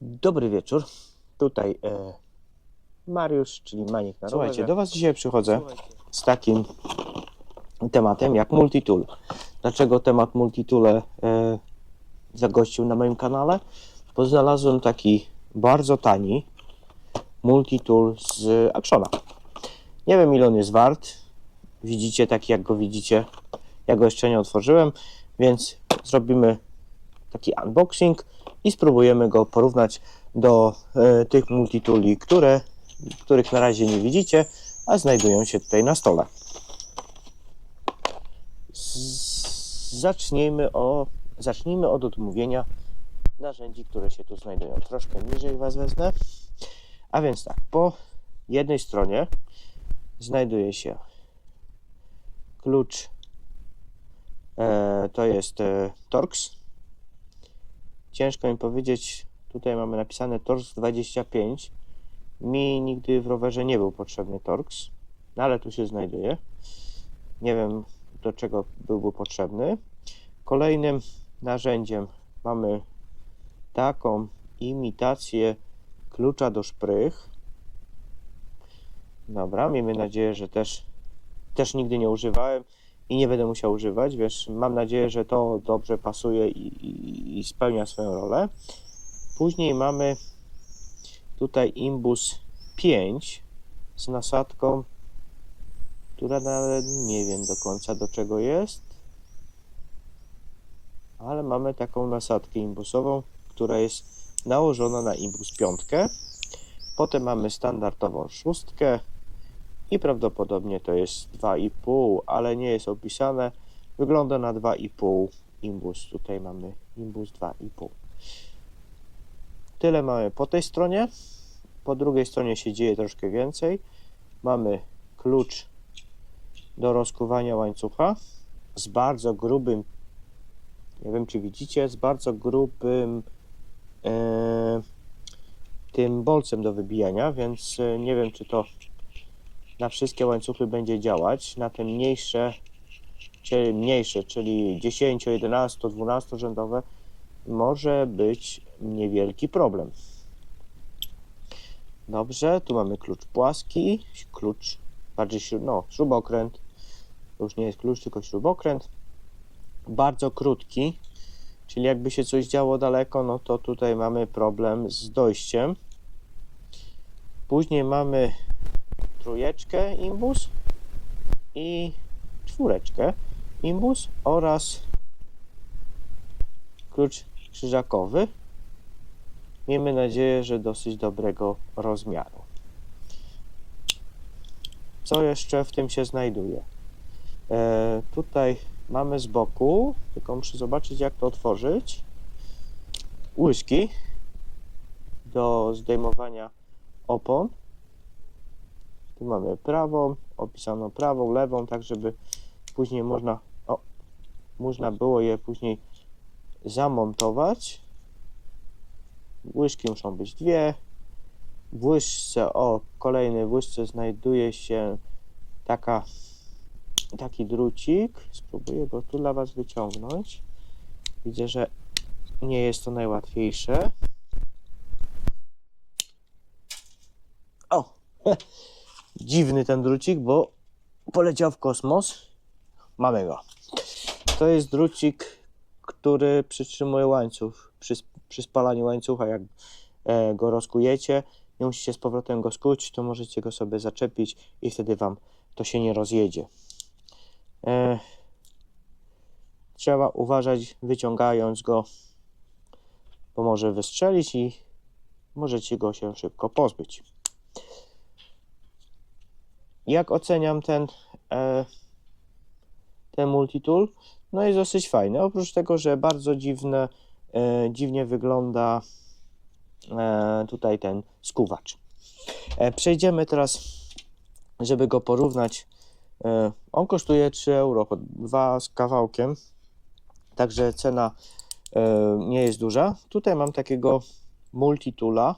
Dobry wieczór. Tutaj e, Mariusz, czyli Maniek na Słuchajcie, rowerze. do Was dzisiaj przychodzę z takim tematem jak multitool. Dlaczego temat multitoole e, zagościł na moim kanale? Bo znalazłem taki bardzo tani multitool z Actiona. Nie wiem ile on jest wart. Widzicie taki jak go widzicie. Ja go jeszcze nie otworzyłem, więc zrobimy taki unboxing i spróbujemy go porównać do e, tych multitooli, które, których na razie nie widzicie, a znajdują się tutaj na stole. Zacznijmy, o, zacznijmy od odmówienia narzędzi, które się tu znajdują. Troszkę niżej Was wezmę. A więc tak, po jednej stronie znajduje się klucz, e, to jest e, Torx. Ciężko mi powiedzieć, tutaj mamy napisane Torx 25. Mi nigdy w rowerze nie był potrzebny Torx, no ale tu się znajduje. Nie wiem do czego byłby potrzebny. Kolejnym narzędziem mamy taką imitację klucza do szprych. Dobra, miejmy nadzieję, że też, też nigdy nie używałem i nie będę musiał używać, wiesz, mam nadzieję, że to dobrze pasuje i, i, i spełnia swoją rolę. Później mamy tutaj Imbus 5 z nasadką, która nawet nie wiem do końca do czego jest, ale mamy taką nasadkę imbusową, która jest nałożona na Imbus 5. Potem mamy standardową szóstkę i prawdopodobnie to jest 2,5, ale nie jest opisane. Wygląda na 2,5 Imbus. Tutaj mamy Imbus 2,5. Tyle mamy po tej stronie. Po drugiej stronie się dzieje troszkę więcej. Mamy klucz do rozkuwania łańcucha z bardzo grubym, nie wiem czy widzicie, z bardzo grubym e, tym bolcem do wybijania, więc e, nie wiem czy to na wszystkie łańcuchy będzie działać. Na te mniejsze, czyli mniejsze, czyli 10, 11, 12 rzędowe może być niewielki problem. Dobrze, tu mamy klucz płaski, klucz bardziej no, śrubokręt. To już nie jest klucz, tylko śrubokręt. Bardzo krótki, czyli jakby się coś działo daleko, no to tutaj mamy problem z dojściem. Później mamy trójeczkę imbus i czwóreczkę imbus oraz klucz krzyżakowy. Miejmy nadzieję, że dosyć dobrego rozmiaru. Co jeszcze w tym się znajduje? E, tutaj mamy z boku, tylko muszę zobaczyć jak to otworzyć. Łyżki do zdejmowania opon. Tu mamy prawą, opisano prawą, lewą, tak żeby później można, o, można było je później zamontować. Łyżki muszą być dwie. W łyżce, o, kolejnej łyżce znajduje się taka, taki drucik. Spróbuję go tu dla Was wyciągnąć. Widzę, że nie jest to najłatwiejsze. O! Dziwny ten drucik, bo poleciał w kosmos. Mamy go. To jest drucik, który przytrzymuje łańcuch. Przy, przy spalaniu łańcucha, jak e, go rozkujecie, nie musicie z powrotem go skuć, to możecie go sobie zaczepić i wtedy Wam to się nie rozjedzie. E, trzeba uważać, wyciągając go, bo może wystrzelić i możecie go się szybko pozbyć. Jak oceniam ten, e, ten multitool? No jest dosyć fajny. Oprócz tego, że bardzo dziwne, e, dziwnie wygląda e, tutaj ten skuwacz. E, przejdziemy teraz, żeby go porównać. E, on kosztuje 3 euro, 2 z kawałkiem, także cena e, nie jest duża. Tutaj mam takiego multitoola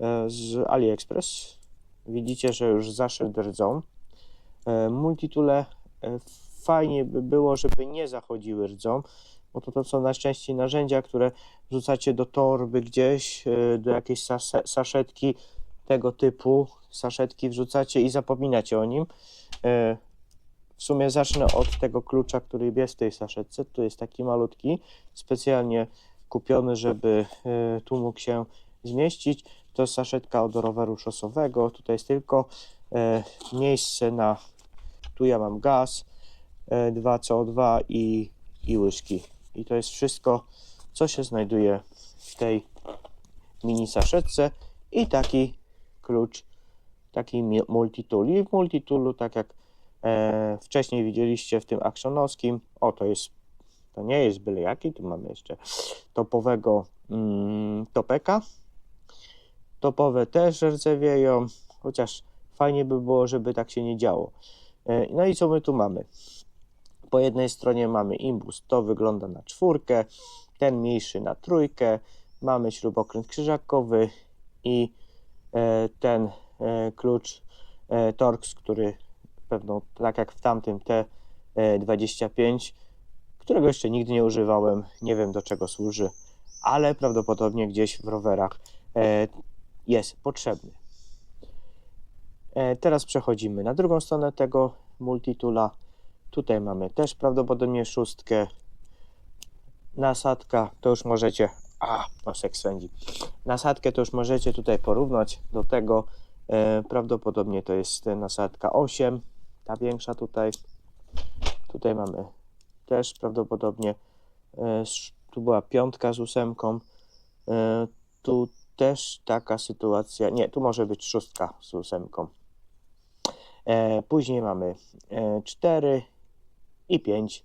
e, z AliExpress. Widzicie, że już zaszedł rdzą. E, multitoole e, fajnie by było, żeby nie zachodziły rdzą, bo to, to są najczęściej narzędzia, które wrzucacie do torby gdzieś, e, do jakiejś sas- saszetki tego typu. Saszetki wrzucacie i zapominacie o nim. W sumie zacznę od tego klucza, który jest w tej saszetce. Tu jest taki malutki, specjalnie kupiony, żeby tu mógł się zmieścić. To jest saszetka od roweru szosowego. Tutaj jest tylko e, miejsce na. Tu ja mam gaz, e, 2 CO2 i, i łyżki. I to jest wszystko, co się znajduje w tej mini saszetce. I taki klucz, taki multitool. I w multitoolu, tak jak e, wcześniej widzieliście w tym aksionowskim, o to jest, to nie jest byle jaki, tu mamy jeszcze topowego mm, topeka. Topowe też rdzewieją, chociaż fajnie by było, żeby tak się nie działo. E, No i co my tu mamy? Po jednej stronie mamy imbus, to wygląda na czwórkę, ten mniejszy na trójkę, mamy śrubokręt krzyżakowy i e, ten e, klucz Torx, który pewno tak jak w tamtym T25, którego jeszcze nigdy nie używałem, nie wiem do czego służy, ale prawdopodobnie gdzieś w rowerach jest potrzebny. E, Teraz przechodzimy na drugą stronę tego multitula. Tutaj mamy też prawdopodobnie szóstkę. Nasadka to już możecie. A, nosek swędzi. Nasadkę to już możecie tutaj porównać do tego. E, prawdopodobnie to jest nasadka 8, ta większa tutaj. Tutaj mamy też prawdopodobnie. E, tu była piątka z ósemką. E, tu też taka sytuacja. Nie, tu może być szóstka z ósemką. E, później mamy e, 4 i 5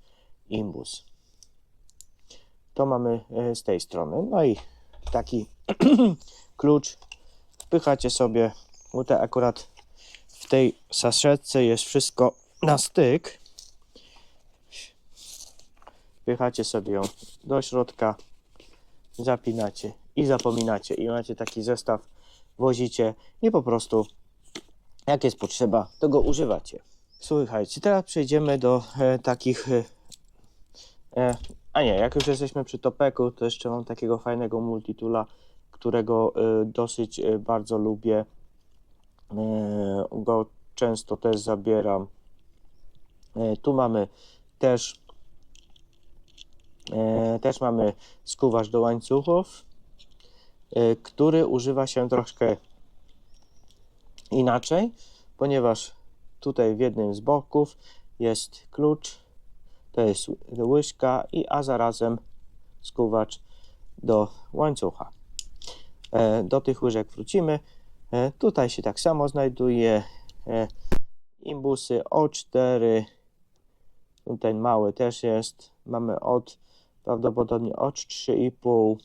imbus. To mamy e, z tej strony. No i taki klucz wpychacie sobie. Tutaj akurat w tej saszetce jest wszystko na styk. Wpychacie sobie ją do środka, zapinacie i zapominacie. I macie taki zestaw, wozicie i po prostu jak jest potrzeba, to go używacie. Słuchajcie, teraz przejdziemy do e, takich. E, e, a nie, jak już jesteśmy przy topeku, to jeszcze mam takiego fajnego multitula, którego e, dosyć e, bardzo lubię. E, go często też zabieram. E, tu mamy też. E, też mamy skuwacz do łańcuchów, który używa się troszkę inaczej, ponieważ tutaj w jednym z boków jest klucz, to jest łyżka i a zarazem skuwacz do łańcucha. E, Do tych łyżek wrócimy. E, Tutaj się tak samo znajduje e, imbusy O4. Ten mały też jest. Mamy od prawdopodobnie od 3,5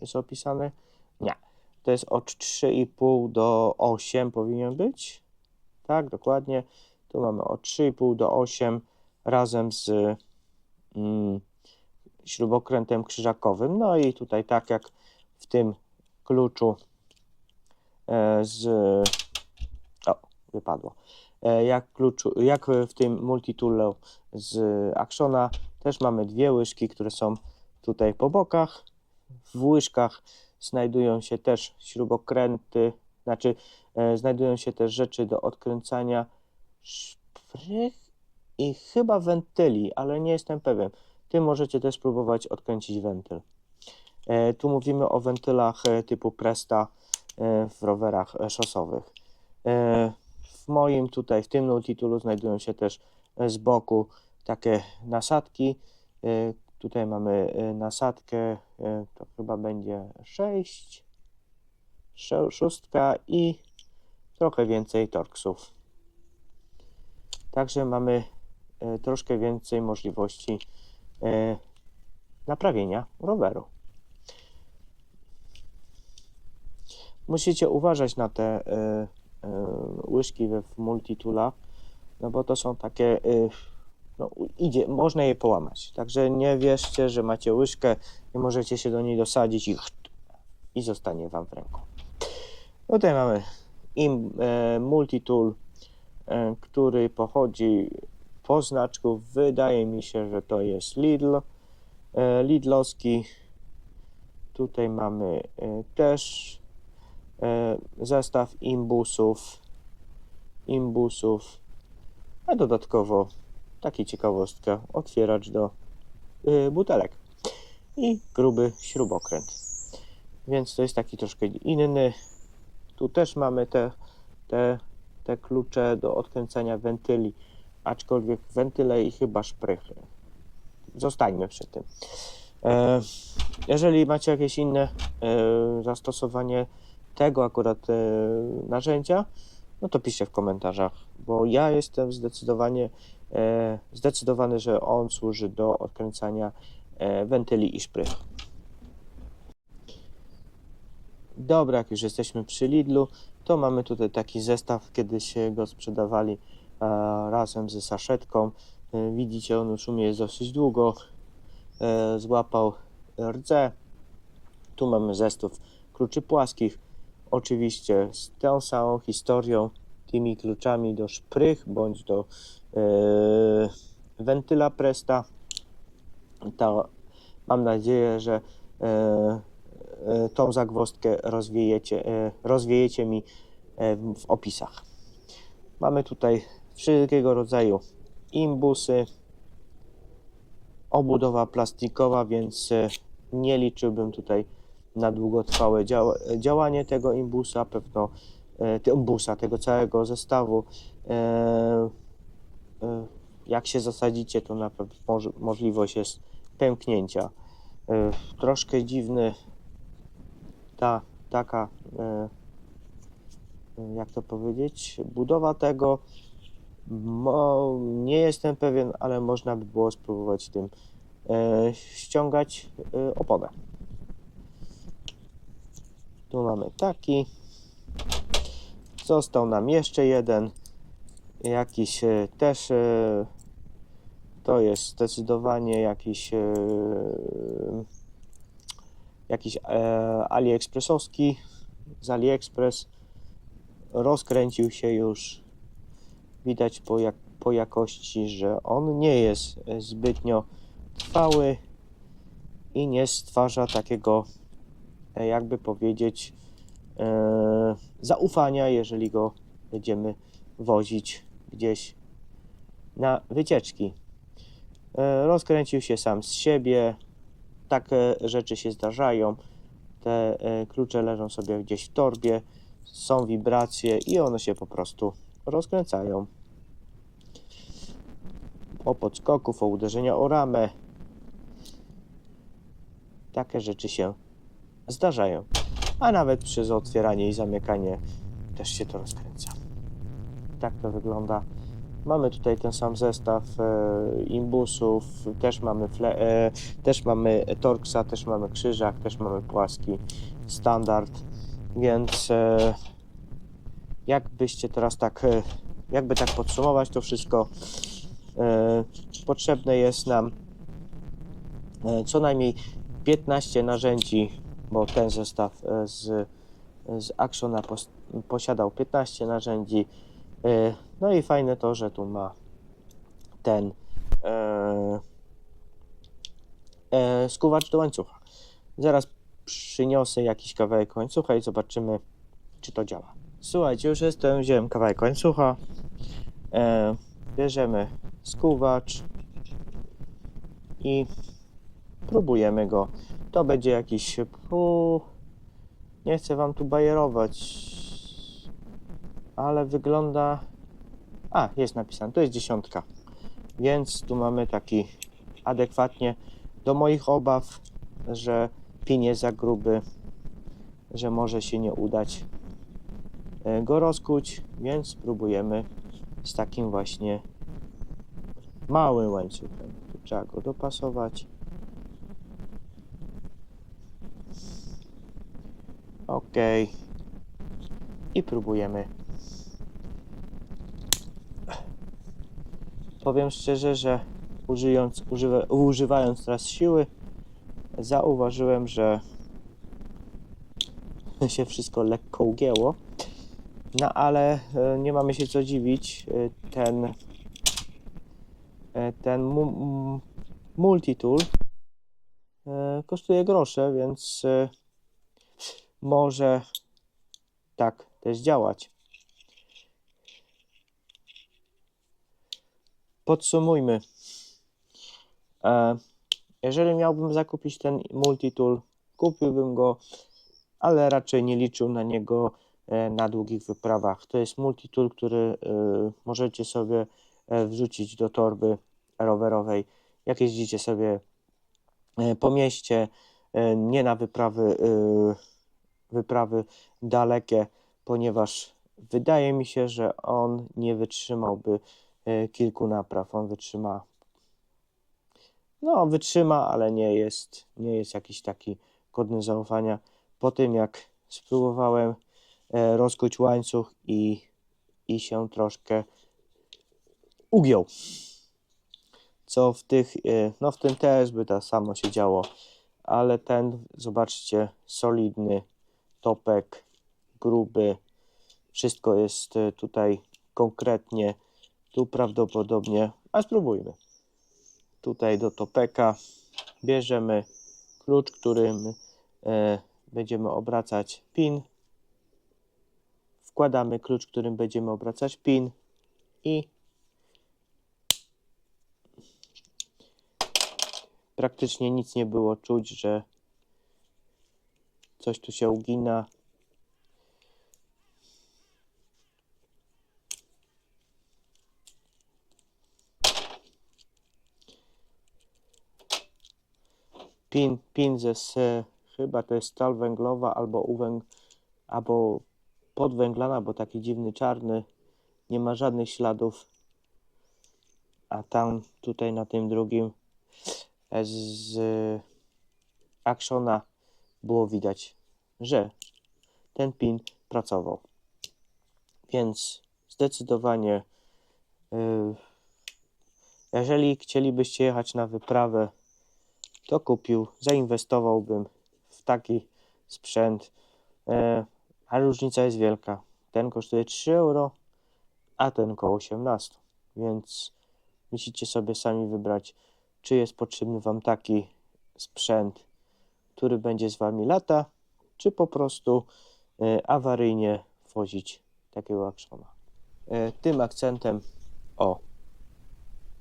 jest opisane? To jest od 3,5 do 8 powinien być. Tak, dokładnie. Tu mamy od 3,5 do 8 razem z mm, śrubokrętem krzyżakowym. No i tutaj tak jak w tym kluczu e, z o, wypadło. E, jak, kluczu, jak w tym multitoolu z Actiona też mamy dwie łyżki, które są tutaj po bokach. W łyżkach znajdują się też śrubokręty, znaczy e, znajdują się też rzeczy do odkręcania szprych i chyba wentyli, ale nie jestem pewien. Tym możecie też próbować odkręcić wentyl. E, tu mówimy o wentylach e, typu Presta w rowerach szosowych. W moim tutaj, w tym multitoolu znajdują się też z boku takie nasadki. Tutaj mamy e, nasadkę, e, to chyba będzie 6, szóstka i trochę więcej torksów. Także mamy e, troszkę więcej możliwości naprawienia roweru. Musicie uważać na te łyżki w multitoolach, no bo to są takie, no idzie, można je połamać. Także nie wierzcie, że macie łyżkę i możecie się do niej dosadzić i, i zostanie wam w ręku. Tutaj mamy im, e, multitool, e, który pochodzi po znaczku, wydaje mi się, że to jest Lidl. e, Lidlowski. Tutaj mamy e, też e, zestaw imbusów, imbusów, a dodatkowo taki ciekawostka, otwieracz do y, butelek i gruby śrubokręt. Więc to jest taki troszkę inny. Tu też mamy te, te, te klucze do odkręcania wentyli, aczkolwiek wentyle i chyba szprychy. Zostańmy przy tym. E, jeżeli macie jakieś inne e, zastosowanie tego akurat e, narzędzia, no to piszcie w komentarzach, bo ja jestem zdecydowanie e, zdecydowany, że on służy do odkręcania e, wentyli i szprych. Dobra, jak już jesteśmy przy Lidlu, to mamy tutaj taki zestaw, kiedyś go sprzedawali e, razem ze saszetką. E, widzicie, on już u mnie jest dosyć długo. E, złapał rdze. Tu mamy zestaw kluczy płaskich. Oczywiście z tą samą historią, tymi kluczami do szprych bądź do e, wentyla Presta. To mam nadzieję, że e, e, tą zagwozdkę rozwiejecie, rozwiejecie mi w opisach. Mamy tutaj wszelkiego rodzaju imbusy, obudowa plastikowa, więc nie liczyłbym tutaj na długotrwałe działa, działanie tego imbusa, pewno e, imbusa, tego całego zestawu. E, e, jak się zasadzicie, to na pewno moż, możliwość jest pęknięcia. E, troszkę dziwny ta taka e, jak to powiedzieć, budowa tego Mo, nie jestem pewien, ale można by było spróbować tym e, ściągać e, oponę. Tu mamy taki. Został nam jeszcze jeden. Jakiś e, też e, to jest zdecydowanie jakiś e, jakiś AliExpressowski z AliExpress rozkręcił się już widać po, jak, po jakości, że on nie jest zbytnio trwały i nie stwarza takiego, jakby powiedzieć, e, zaufania, jeżeli go będziemy wozić gdzieś na wycieczki. E, rozkręcił się sam z siebie. Takie rzeczy się zdarzają. Te e, klucze leżą sobie gdzieś w torbie, są wibracje i one się po prostu rozkręcają. O podskoków, o uderzenia o ramę. Takie rzeczy się zdarzają. A nawet przez otwieranie i zamykanie też się to rozkręca. Tak to wygląda. Mamy tutaj ten sam zestaw e, imbusów, też mamy, fle, e, też mamy Torxa, też mamy krzyżak, też mamy płaski standard, więc e, jakbyście teraz tak, e, jakby tak podsumować to wszystko, e, potrzebne jest nam e, co najmniej 15 narzędzi, bo ten zestaw e, z, z Actiona pos, posiadał 15 narzędzi. E, No i fajne to, że tu ma ten e, e, skuwacz do łańcucha. Zaraz przyniosę jakiś kawałek łańcucha i zobaczymy, czy to działa. Słuchajcie, już jestem, wziąłem kawałek łańcucha. E, bierzemy skuwacz i próbujemy go. To będzie jakiś. U, nie chcę wam tu bajerować, ale wygląda. A, jest napisane, to jest dziesiątka. Więc tu mamy taki adekwatnie do moich obaw, że pin jest za gruby, że może się nie udać e, go rozkuć, więc spróbujemy z takim właśnie małym łańcuchem. Tu trzeba go dopasować. Ok. I próbujemy. Powiem szczerze, że użyjąc, używa, używając teraz siły, zauważyłem, że się wszystko lekko ugięło. No ale e, nie mamy się co dziwić. E, Ten, e, ten multitool kosztuje grosze, więc może tak też działać. Podsumujmy. E, jeżeli miałbym zakupić ten multitool, kupiłbym go, ale raczej nie liczył na niego e, na długich wyprawach. To jest multitool, który e, możecie sobie wrzucić do torby rowerowej, jak jeździcie sobie po mieście, nie na wyprawy, wyprawy dalekie, ponieważ wydaje mi się, że on nie wytrzymałby e, kilku napraw. On wytrzyma, no wytrzyma, ale nie jest, nie jest jakiś taki godny zaufania. Po tym jak spróbowałem e, rozkuć łańcuch i, i się troszkę ugiął. Co w tych, e, no w tym też by to samo się działo, ale ten, zobaczcie, solidny topek, gruby, wszystko jest e, tutaj konkretnie, tu prawdopodobnie, a spróbujmy. Tutaj do topeka bierzemy klucz, którym e, będziemy obracać pin. Wkładamy klucz, którym będziemy obracać pin i praktycznie nic nie było czuć, że coś tu się ugina. Pin, pin ze chyba to jest stal węglowa albo uwęg, albo podwęglana, bo taki dziwny czarny. Nie ma żadnych śladów. A tam tutaj na tym drugim e, z Actiona było widać, że ten pin pracował. Więc zdecydowanie, yy, jeżeli chcielibyście jechać na wyprawę, to kupił, zainwestowałbym w taki sprzęt, e, a różnica jest wielka. Ten kosztuje 3 euro, a ten około 18, więc musicie sobie sami wybrać, czy jest potrzebny Wam taki sprzęt, który będzie z Wami lata, czy po prostu e, awaryjnie wozić takiego actiona. E, tym akcentem o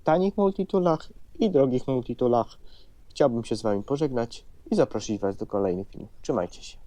tanich multitoolach i drogich multitoolach chciałbym się z Wami pożegnać i zaprosić Was do kolejnych filmów. Trzymajcie się.